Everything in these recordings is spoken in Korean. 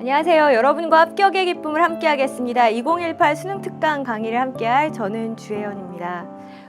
안녕하세요. 여러분과 합격의 기쁨을 함께하겠습니다. 2018 수능 특강 강의를 함께할 저는 주혜연입니다.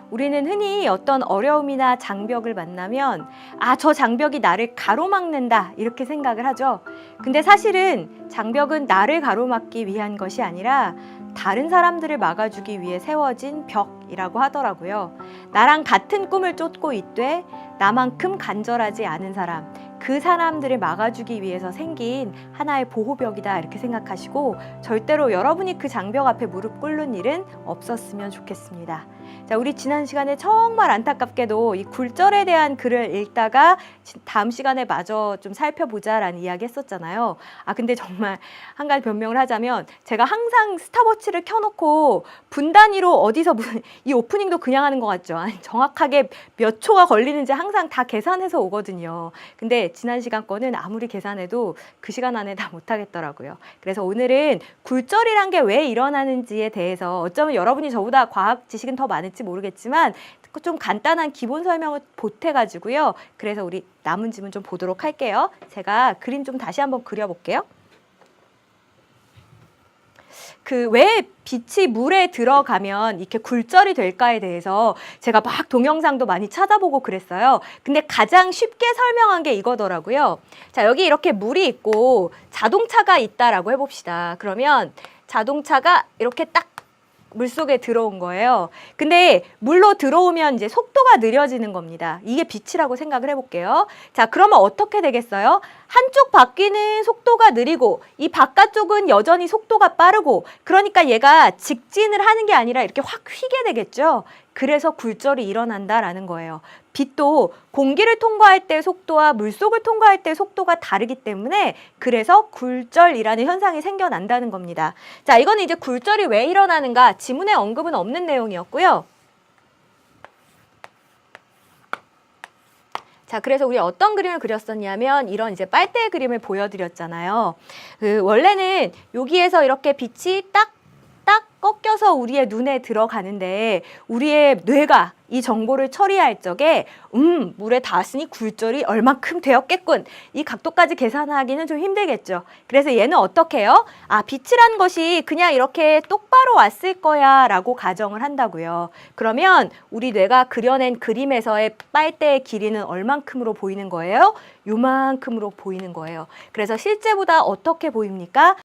우리는 흔히 어떤 어려움이나 장벽을 만나면 아, 저 장벽이 나를 가로막는다 이렇게 생각을 하죠. 근데 사실은 장벽은 나를 가로막기 위한 것이 아니라 다른 사람들을 막아주기 위해 세워진 벽이라고 하더라고요. 나랑 같은 꿈을 쫓고 있되 나만큼 간절하지 않은 사람, 그 사람들을 막아주기 위해서 생긴 하나의 보호벽이다 이렇게 생각하시고 절대로 여러분이 그 장벽 앞에 무릎 꿇는 일은 없었으면 좋겠습니다. 자, 우리 지난 시간에 정말 안타깝게도 이 굴절에 대한 글을 읽다가 지- 다음 시간에 마저 좀 살펴보자라는 이야기 했었잖아요. 아, 근데 정말 한 가지 변명을 하자면 제가 항상 스탑워치를 켜놓고 분 단위로 어디서 무- 이 오프닝도 그냥 하는 것 같죠. 아니, 정확하게 몇 초가 걸리는지 항상 다 계산해서 오거든요. 근데 지난 시간 거는 아무리 계산해도 그 시간 안에 다 못하겠더라고요. 그래서 오늘은 굴절이란 게 왜 일어나는지에 대해서 어쩌면 여러분이 저보다 과학 지식은 더 많을지 모르겠지만 좀 간단한 기본 설명을 보태가지고요. 그래서 우리 남은 질문 좀 보도록 할게요. 제가 그림 좀 다시 한번 그려볼게요. 그왜 빛이 물에 들어가면 이렇게 굴절이 될까에 대해서 제가 막 동영상도 많이 찾아보고 그랬어요. 근데 가장 쉽게 설명한 게 이거더라고요. 자, 여기 이렇게 물이 있고 자동차가 있다라고 해봅시다. 그러면 자동차가 이렇게 딱 물속에 들어온 거예요. 근데 물로 들어오면 이제 속도가 느려지는 겁니다. 이게 빛이라고 생각을 해볼게요. 자, 그러면 어떻게 되겠어요? 한쪽 바퀴는 속도가 느리고 이 바깥쪽은 여전히 속도가 빠르고 그러니까 얘가 직진을 하는 게 아니라 이렇게 확 휘게 되겠죠. 그래서 굴절이 일어난다라는 거예요. 빛도 공기를 통과할 때 속도와 물속을 통과할 때 속도가 다르기 때문에 그래서 굴절이라는 현상이 생겨난다는 겁니다. 자, 이거는 이제 굴절이 왜 일어나는가 지문에 언급은 없는 내용이었고요. 자, 그래서 우리 어떤 그림을 그렸었냐면 이런 이제 빨대 그림을 보여드렸잖아요. 그 원래는 여기에서 이렇게 빛이 딱, 딱 우리의 눈에 들어가는데 우리의 뇌가 이 정보를 처리할 적에 음 물에 닿았으니 굴절이 얼만큼 되었겠군. 이 각도까지 계산하기는 좀 힘들겠죠. 그래서 얘는 어떻게 해요? 아 빛이란 것이 그냥 이렇게 똑바로 왔을 거야 라고 가정을 한다고요. 그러면 우리 뇌가 그려낸 그림에서의 빨대의 길이는 얼만큼으로 보이는 거예요? 요만큼으로 보이는 거예요. 그래서 실제보다 어떻게 보입니까